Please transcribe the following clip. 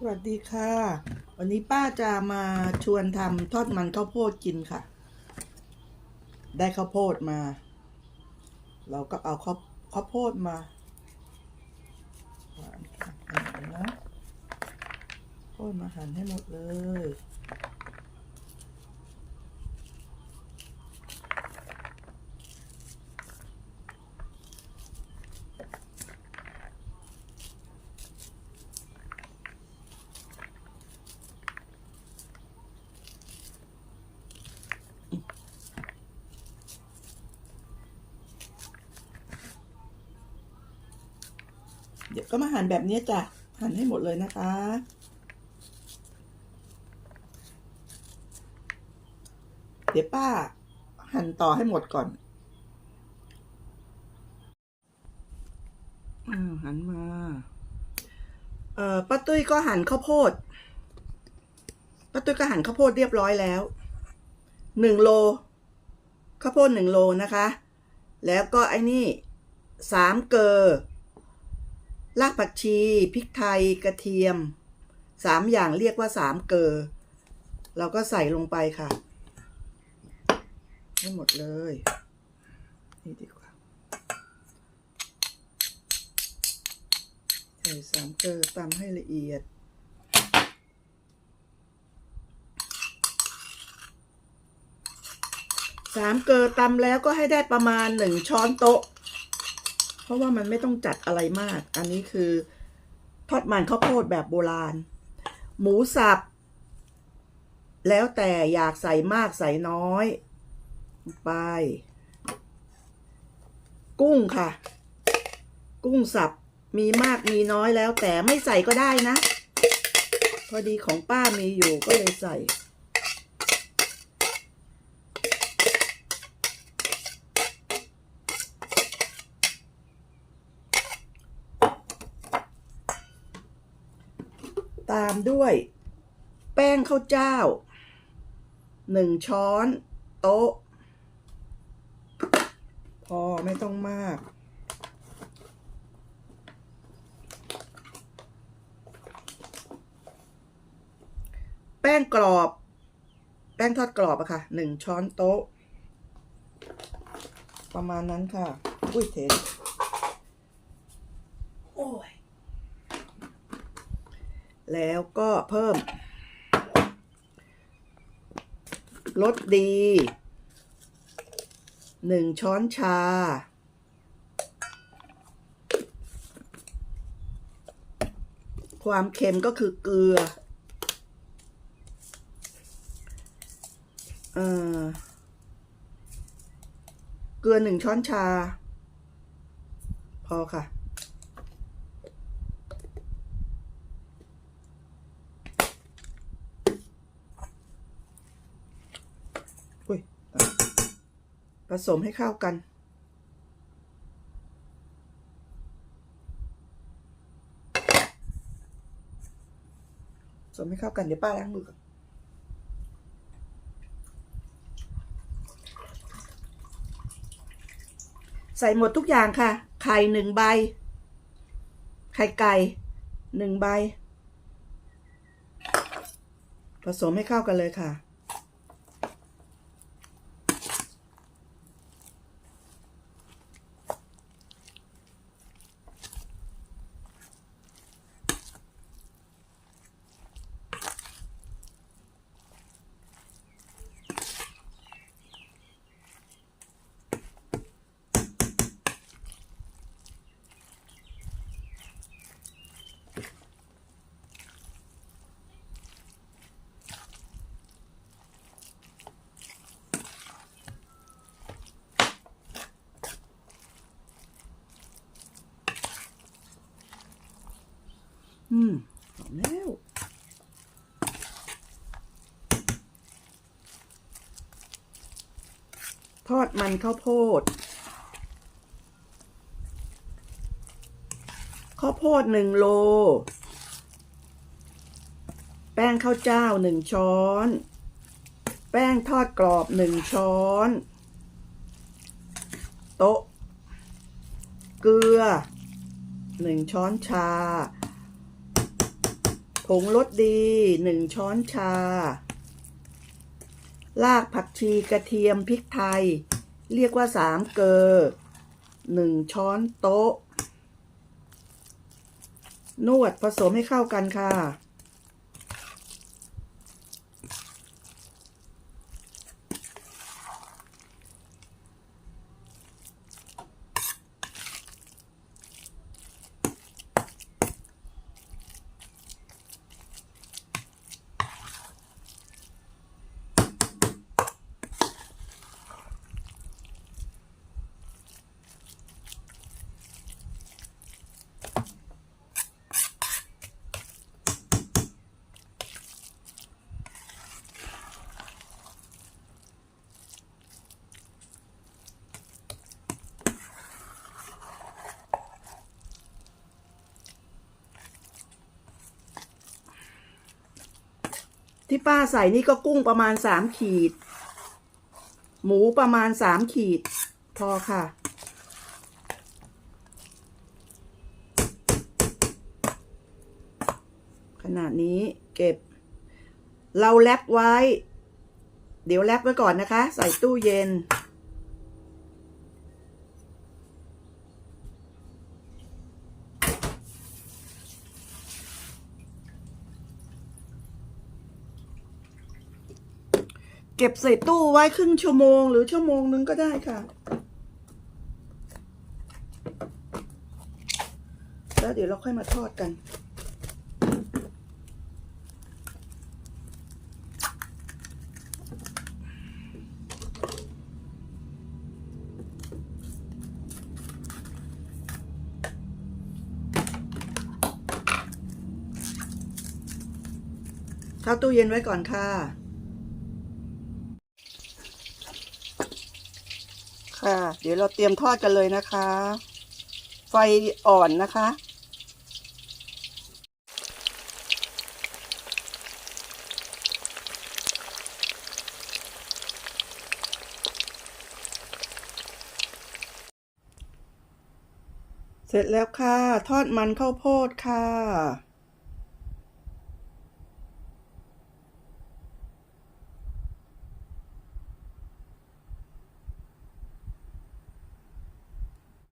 สวัสดีค่ะ วันนี้ป้าจะมาชวนทำทอดมันข้าวโพดกินค่ะ ได้ข้าวโพดมา เราก็เอาข้าวข้าวโพดมาหั่นะหั่นนะข้าวโพดมาหั่นให้หมดเลย ดี๋ยวก็มาหั่นแบบนี้จ้ะ หั่นให้หมดเลยนะคะ เดี๋ยวป้า หั่นต่อให้หมดก่อนอ่าหันมา เอ่อป้าตุ้ยก็หั่นข้าวโพดป้าตุ้ยก็หั่นข้าวโพดเรียบร้อยแล้วหนึ่งโลข้าวโพดหนึ่งโลนะคะ แล้วก็ไอ้นี่สามเกลอ รากผักชี พริกไทยกระเทียมสามอย่างเรียกว่าสามเกลอเราก็ใส่ลงไปค่ะ ให้หมดเลย นี่ดีกว่า ใส่สามเกลอตำให้ละเอียด สามเกลอตำแล้วก็ให้ได้ประมาณหนึ่งช้อนโต๊ะ เพราะว่ามันไม่ต้องจัดอะไรมาก อันนี้คือ ทอดมันข้าวโพดแบบโบราณ หมูสับ แล้วแต่อยากใส่มากใส่น้อย ไป กุ้งค่ะ กุ้งสับมีมากมีน้อยแล้วแต่ไม่ใส่ก็ได้นะ พอดีของป้ามีอยู่ก็เลยใส่ ตามด้วย แป้งข้าวเจ้าหนึ่งช้อนโต๊ะ พอไม่ต้องมาก แป้งกรอบ แป้งทอดกรอบอะค่ะหนึ่งช้อนโต๊ะ ประมาณนั้นค่ะ อุ้ยเทนโอ้ย แล้วก็เพิ่มรสดีหนึ่งช้อนชา ความเค็มก็คือเกลือเอ่อเกลือหนึ่งช้อนชา พอค่ะ อุ้ยอะ ผสมให้เข้ากัน ผสมให้เข้ากัน เดี๋ยวป้าล้างมือก่อนใส่หมดทุกอย่างค่ะ ไข่หนึ่งใบ ไข่ไก่หนึ่งใบ ผสมให้เข้ากันเลยค่ะ อืมหอมแล้วทอดมันข้าวโพด ข้าวโพดหนึ่งโล แป้งข้าวเจ้าหนึ่งช้อน แป้งทอดกรอบหนึ่งช้อน โต๊ะ เกลือหนึ่งช้อนชา ผงรสดีหนึ่งช้อนชา รากผักชีกระเทียมพริกไทย เรียกว่าสามเกลอหนึ่งช้อนโต๊ะ นวดผสมให้เข้ากันค่ะ ที่ป้าใส่นี่ก็กุ้งประมาณสามขีด หมูประมาณสามขีด พอค่ะ ขนาดนี้เก็บ เราแรปไว้ เดี๋ยวแรปไว้ก่อนนะคะ ใส่ตู้เย็น เก็บใส่ตู้ไว้ครึ่งชั่วโมง หรือชั่วโมงนึงก็ได้ค่ะ แล้วเดี๋ยวเราค่อยมาทอดกัน เข้าตู้เย็นไว้ก่อนค่ะ ค่ะ เดี๋ยวเราเตรียมทอดกันเลยนะคะ ไฟอ่อนนะคะ เสร็จแล้วค่ะ ทอดมันข้าวโพดค่ะ